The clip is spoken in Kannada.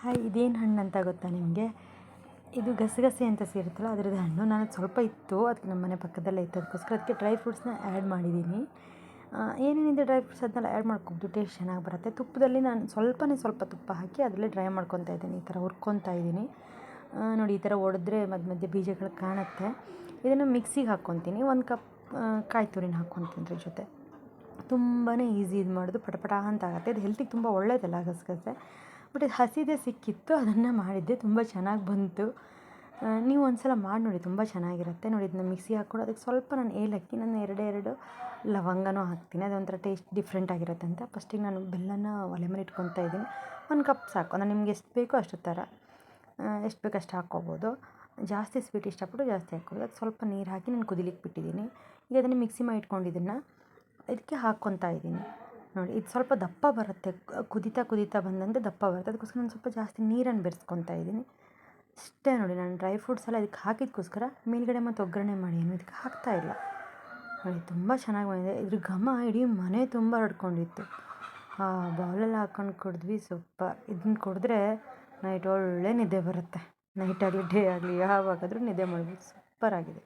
ಹಾಯ್, ಇದೇನು ಹಣ್ಣು ಅಂತ ಗೊತ್ತಾ ನಿಮಗೆ? ಇದು ಗಸಗಸೆ ಅಂತ ಸೇರುತ್ತಲ್ಲ, ಅದರದ್ದು ಹಣ್ಣು. ನಾನು ಸ್ವಲ್ಪ ಇತ್ತು ಅದಕ್ಕೆ ನಮ್ಮ ಮನೆ ಪಕ್ಕದಲ್ಲೇ ಇತ್ತು. ಅದಕ್ಕೋಸ್ಕರ ಅದಕ್ಕೆ ಡ್ರೈ ಫ್ರೂಟ್ಸ್ನ ಆ್ಯಡ್ ಮಾಡಿದ್ದೀನಿ ಏನೇನಿದೆ ಡ್ರೈ ಫ್ರೂಟ್ಸ್ ಅದನ್ನೆಲ್ಲ ಆ್ಯಡ್ ಮಾಡ್ಕೊಬೋದು. ಟೇಸ್ಟ್ ಚೆನ್ನಾಗಿ ಬರುತ್ತೆ. ತುಪ್ಪದಲ್ಲಿ ನಾನು ಸ್ವಲ್ಪನೇ ಸ್ವಲ್ಪ ತುಪ್ಪ ಹಾಕಿ ಅದರಲ್ಲೇ ಡ್ರೈ ಮಾಡ್ಕೊತಾ ಇದ್ದೀನಿ. ಈ ಥರ ಹುರ್ಕೊತಾ ಇದ್ದೀನಿ. ನೋಡಿ, ಈ ಥರ ಒಡೆದ್ರೆ ಮಧ್ಯ ಮಧ್ಯೆ ಬೀಜಗಳು ಕಾಣುತ್ತೆ. ಇದನ್ನು ಮಿಕ್ಸಿಗೆ ಹಾಕ್ಕೊತೀನಿ. ಒಂದು ಕಪ್ ಕಾಯಿ ತುರಿನ ಹಾಕ್ಕೊತೀನಿ ಜೊತೆ. ತುಂಬಾ ಈಸಿ ಇದು ಮಾಡೋದು ಪಟಪಟ ಅಂತ ಆಗುತ್ತೆ. ಇದು ಹೆಲ್ತಿಗೆ ತುಂಬ ಒಳ್ಳೆಯದಲ್ಲ ಗಸಗಸೆ. ಬಟ್ ಇದು ಹಸಿದೇ ಸಿಕ್ಕಿತ್ತು, ಅದನ್ನು ಮಾಡಿದ್ದೆ. ತುಂಬ ಚೆನ್ನಾಗಿ ಬಂತು. ನೀವು ಒಂದು ಸಲ ಮಾಡಿ ನೋಡಿ, ತುಂಬ ಚೆನ್ನಾಗಿರುತ್ತೆ. ನೋಡಿ, ಇದನ್ನ ಮಿಕ್ಸಿ ಹಾಕ್ಕೊಂಡು ಅದಕ್ಕೆ ಸ್ವಲ್ಪ ನಾನು ಏಲಕ್ಕಿ, ನಾನು ಎರಡೇ ಎರಡು ಲವಂಗನೂ ಹಾಕ್ತೀನಿ. ಅದೊಂಥರ ಟೇಸ್ಟ್ ಡಿಫ್ರೆಂಟ್ ಆಗಿರುತ್ತೆ ಅಂತ. ಫಸ್ಟಿಗೆ ನಾನು ಬೆಲ್ಲನ ಒಲೆ ಮೇಲೆ ಇಟ್ಕೊತಾ ಇದ್ದೀನಿ. ಒಂದು ಕಪ್ ಸಾಕು. ಅಂದರೆ ನಿಮ್ಗೆ ಎಷ್ಟು ಬೇಕೋ ಅಷ್ಟು ಥರ ಎಷ್ಟು ಬೇಕು ಅಷ್ಟು ಹಾಕ್ಕೋಬೋದು. ಜಾಸ್ತಿ ಸ್ವೀಟ್ ಇಷ್ಟಪಟ್ಟು ಜಾಸ್ತಿ ಹಾಕ್ಕೊಳ್ಳಿ ಅದಕ್ಕೆ ಸ್ವಲ್ಪ ನೀರು ಹಾಕಿ ನಾನು ಕುದಿಲಿಕ್ಕೆ ಬಿಟ್ಟಿದ್ದೀನಿ. ಈಗ ಅದನ್ನು ಮಿಕ್ಸಿ ಮಾಡಿ ಇಟ್ಕೊಂಡಿದ್ದನ್ನು ಇದಕ್ಕೆ ಹಾಕ್ಕೊತಾ ಇದ್ದೀನಿ. ನೋಡಿ, ಇದು ಸ್ವಲ್ಪ ದಪ್ಪ ಬರುತ್ತೆ. ಕುದಿತಾ ಕುದಿತಾ ಬಂದಂತೆ ದಪ್ಪ ಬರುತ್ತೆ. ಅದಕ್ಕೋಸ್ಕರ ನಾನು ಸ್ವಲ್ಪ ಜಾಸ್ತಿ ನೀರನ್ನು ಬೆರೆಸ್ಕೊತಾ ಇದ್ದೀನಿ. ಇಷ್ಟೇ ನೋಡಿ, ನಾನು ಡ್ರೈ ಫ್ರೂಟ್ಸ್ ಎಲ್ಲ ಇದಕ್ಕೆ ಹಾಕಿದ್ದಕ್ಕೋಸ್ಕರ ಮೇಲುಗಡೆ ಮತ್ತು ಒಗ್ಗರಣೆ ಮಾಡಿ, ಏನು ಇದಕ್ಕೆ ಹಾಕ್ತಾ ಇಲ್ಲ. ನೋಡಿ, ತುಂಬ ಚೆನ್ನಾಗಿ ಬಂದಿದೆ. ಇದ್ರ ಘಮ ಇಡೀ ಮನೆ ತುಂಬ ಹರಡ್ಕೊಂಡಿತ್ತು ಆ ಬೌಲಲ್ಲಿ ಹಾಕ್ಕೊಂಡು ಕುಡಿದ್ವಿ ಸೂಪರ್ ಇದನ್ನ ಕುಡಿದ್ರೆ ನೈಟ್ ಒಳ್ಳೆ ನಿದ್ದೆ ಬರುತ್ತೆ. ನೈಟ್ ಆಗಲಿ ಡೇ ಆಗಲಿ, ಯಾವಾಗಾದರೂ ನಿದ್ದೆ ಮಾಡ್ಬೋದು. ಸೂಪರ್ ಆಗಿದೆ.